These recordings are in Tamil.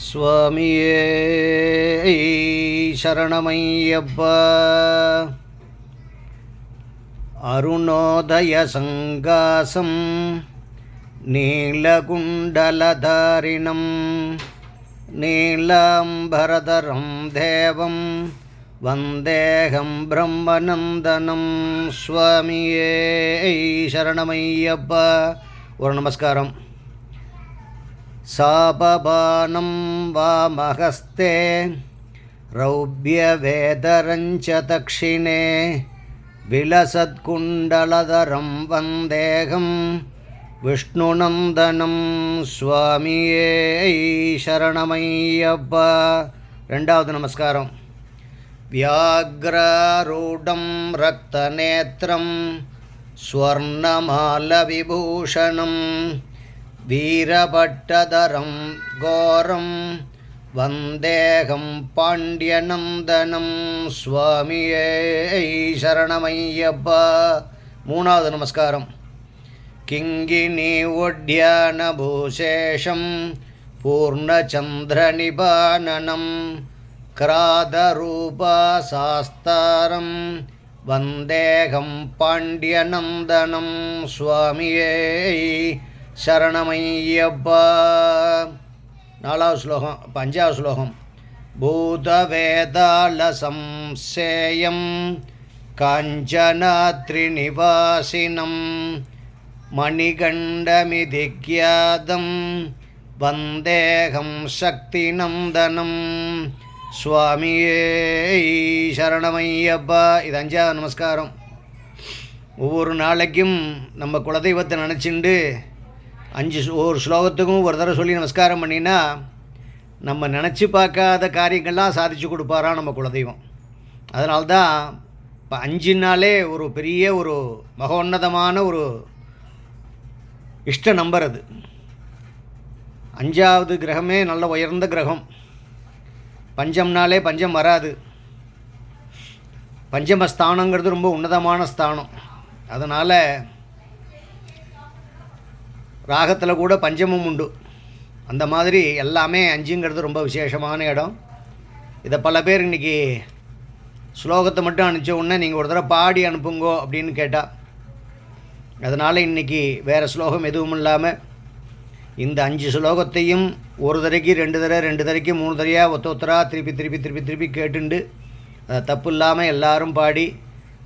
சுவாமியே சரணமையப்பா அருணோதய சங்காசம் நீலகுண்டலதாரிணம் நீலாம்பரதரம் தேவம் வந்தேகம் பிரம்மநந்தனம் சுவாமியே சரணமையப்பா ஒரு நமஸ்காரம் सापबानं वामहस्ते रौप्यवेदरञ्च दक्षिणे विलसत्कुण्डलधरं वन्देहं विष्णुनन्दनं स्वामिये शरणमय्यप्प ரெண்டாவது நமஸ்காரம் व्याघ्रारूढं रक्तनेत्रं स्वर्णमालविभूषणं வீரபட்டதரம் கோரம் வந்தேகம் பாண்டியநந்தனம் சுவாமியே சரணமையப்பா. மூணாவது நமஸ்காரம். கிங்கினி ஒட்யானபூசேஷம் பூர்ணச்சந்திரநிபானனம் கிராதரூபாசாஸ்தாரம் வந்தேகம் பாண்டியநந்தனம் சுவாமியே சரணமையப்பா. நாலாவது ஸ்லோகம் இப்போ அஞ்சாவது ஸ்லோகம். பூதவேதாளசம்சேயம் காஞ்சனாத்ரிநிவாசினம் மணிகண்டமிதிக்யாதம் வந்தேகம் சக்தி நந்தனம் சுவாமியே சரணமையப்பா. இது அஞ்சாவது நமஸ்காரம். ஒவ்வொரு நாளைக்கும் நம்ம குலதெய்வத்தை நினச்சிண்டு அஞ்சு ஸ்லோ- ஒவ்வொரு ஸ்லோகத்துக்கும் ஒரு தடவை சொல்லி நமஸ்காரம் பண்ணினா நம்ம நினச்சி பார்க்காத காரியங்கள்லாம் சாதிச்சு கொடுப்பாராம் நம்ம குலதெய்வம். அதனால தான் இப்போ அஞ்சு நாளே ஒரு பெரிய ஒரு மகோன்னதமான ஒரு இஷ்ட நம்பர் அது. அஞ்சாவது கிரகமே நல்ல உயர்ந்த கிரகம். பஞ்சம்னாலே பஞ்சம் வராது. பஞ்சமஸ்தானங்கிறது ரொம்ப உன்னதமான ஸ்தானம். அதனால் ராகத்தில் கூட பஞ்சமும் உண்டு. அந்த மாதிரி எல்லாமே அஞ்சுங்கிறது ரொம்ப விசேஷமான இடம். இதை பல பேர் இன்றைக்கி ஸ்லோகத்தை மட்டும் அனுப்பிச்ச உடனே நீங்கள் ஒரு தடவை பாடி அனுப்புங்கோ அப்படின்னு கேட்டால் அதனால் இன்றைக்கி வேறு ஸ்லோகம் எதுவும் இல்லாமல் இந்த அஞ்சு ஸ்லோகத்தையும் ஒரு தடவைக்கு ரெண்டு தடவை ரெண்டு தடவைக்கு மூணு தடவையாக ஒத்த ஒத்தராக திருப்பி திருப்பி திருப்பி திருப்பி கேட்டுண்டு அதை தப்பு இல்லாமல் எல்லாரும் பாடி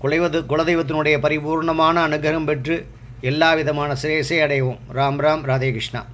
குலைவது குலதெய்வத்தினுடைய பரிபூர்ணமான அனுகிரகம் பெற்று எல்லா விதமான சிரேசை அடைவோம் ராம் ராம் ராதே கிருஷ்ணா.